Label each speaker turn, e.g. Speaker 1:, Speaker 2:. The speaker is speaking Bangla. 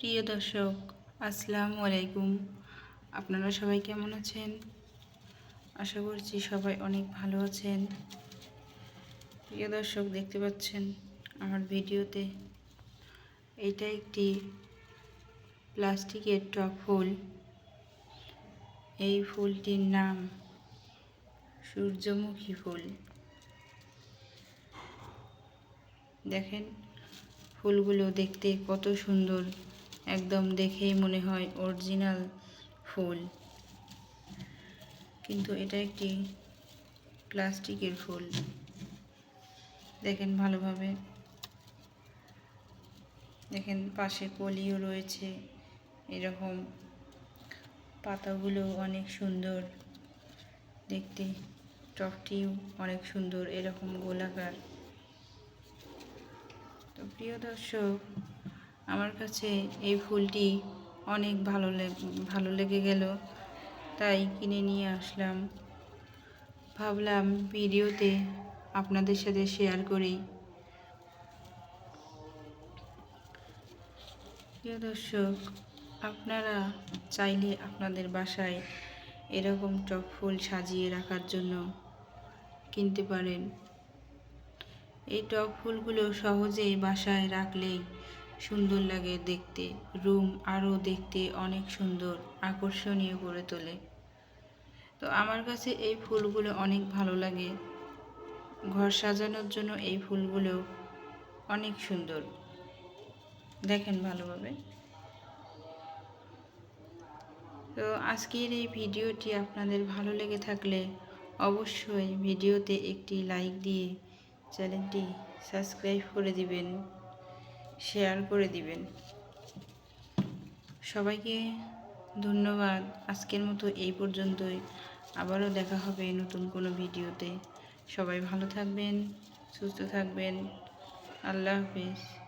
Speaker 1: প্রিয় দর্শক, আসসালামু আলাইকুম। আপনারা সবাই কেমন আছেন? আশা করছি সবাই অনেক ভালো আছেন। প্রিয় দর্শক, দেখতে পাচ্ছেন আমার ভিডিওতে এটা একটি প্লাস্টিকের টপ ফুল। এই ফুলটির নাম সূর্যমুখী ফুল। দেখেন ফুলগুলো দেখতে কত সুন্দর। একদম দেখেই মনে হয় অরিজিনাল ফুল। কিন্তু এটা একটি প্লাস্টিকের ফুল। দেখেন ভালোভাবে। দেখেন পাশে কলিও রয়েছে। এরকম পাতাগুলো অনেক সুন্দর। দেখতে টপটিও অনেক সুন্দর, এরকম গোলাকার। তো প্রিয় দর্শক আমার কাছে এই ফুলটি অনেক ভালো ভালো লেগে গেল। তাই কিনে নিয়ে আসলাম। ভাবলাম ভিডিওতে আপনাদের সাথে শেয়ার করি। প্রিয় দর্শক, আপনারা চাইলে আপনাদের বাসায় এরকম টক ফুল সাজিয়ে রাখার জন্য কিনতে পারেন। এই টক ফুলগুলো সহজে বাসায় রাখলেই সুন্দর লাগে দেখতে, রুম আরও দেখতে অনেক সুন্দর, আকর্ষণীয় করে তোলে। তো আমার কাছে এই ফুলগুলো অনেক ভালো লাগে। ঘর সাজানোর জন্য এই ফুলগুলো অনেক সুন্দর। দেখেন ভালোভাবে। তো আজকের এই ভিডিওটি আপনাদের ভালো লেগে থাকলে অবশ্যই ভিডিওতে একটি লাইক দিয়ে চ্যানেলটি সাবস্ক্রাইব করে দিবেন। শেয়ার করে দিবেন। সবাইকে ধন্যবাদ। আজকের মতো এই পর্যন্তই। আবারও দেখা হবে নতুন কোনো ভিডিওতে। সবাই ভালো থাকবেন, সুস্থ থাকবেন। আল্লাহ হাফিজ।